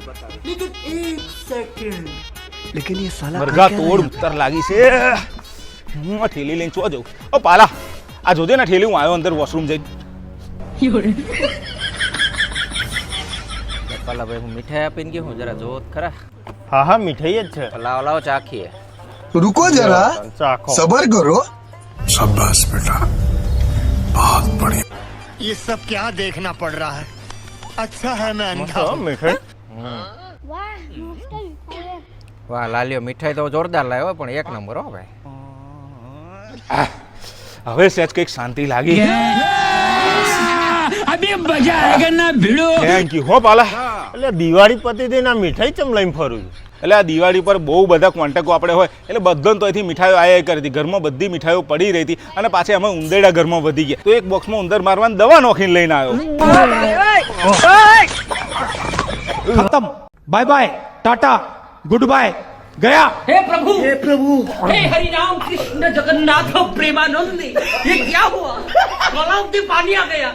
लेकिन एक सेकंड लेकिन ये साला મરઘા તોડ ઉત્તર લાગી છે હું આ ઠેલી લઈને ચો જાઉં ઓ પાલા આ જોજે ને ઠેલી હું આવ્યો અંદર વોશરૂમ જઈને પેલા ભાઈ હું મીઠાઈ આપીને ગયો હું જરા જોવો તો ખરા હા હા મીઠાઈ જ છે લાવો લાવો ચાખીએ रुको जरा ચાખો सबर करो ये सब क्या देखना पड़ रहा है अच्छा है मैं મસ્ત अंधा હો हूँ મીઠાઈ વાહ મોસ્ટર ખાવે લાલ્યો મીઠાઈ તો જોરદાર લાવ્યો પણ એક નંબર હો ભાઈ. હવે સેજ કંઈક શાંતિ લાગી. થેન્ક યુ હો પાલા. એટલે દિવાળી પતિ ના મીઠાઈ ચમ લઈને ફરું છું? એટલે આ દિવાળી પર બહુ બધા કોન્ટેકો આપણે હોય. એટલે બધાને તો અહીંથી મીઠાઈઓ આયા કરી હતી. ઘરમાં બધી મીઠાઈઓ પડી રહી હતી. અને પાછી અમે ઉંદેડા ઘરમાં વધી ગયા. તો એક બોક્સમાં ઉંદર મારવાની દવા નોખીને લઈને આવ્યો. खत्म। Bye bye tata good bye गया। हे प्रभु। हे प्रभु। हे हरि राम कृष्ण जगन्नाथ प्रेमानंद ये क्या हुआ? गलाव के पानी आ गया।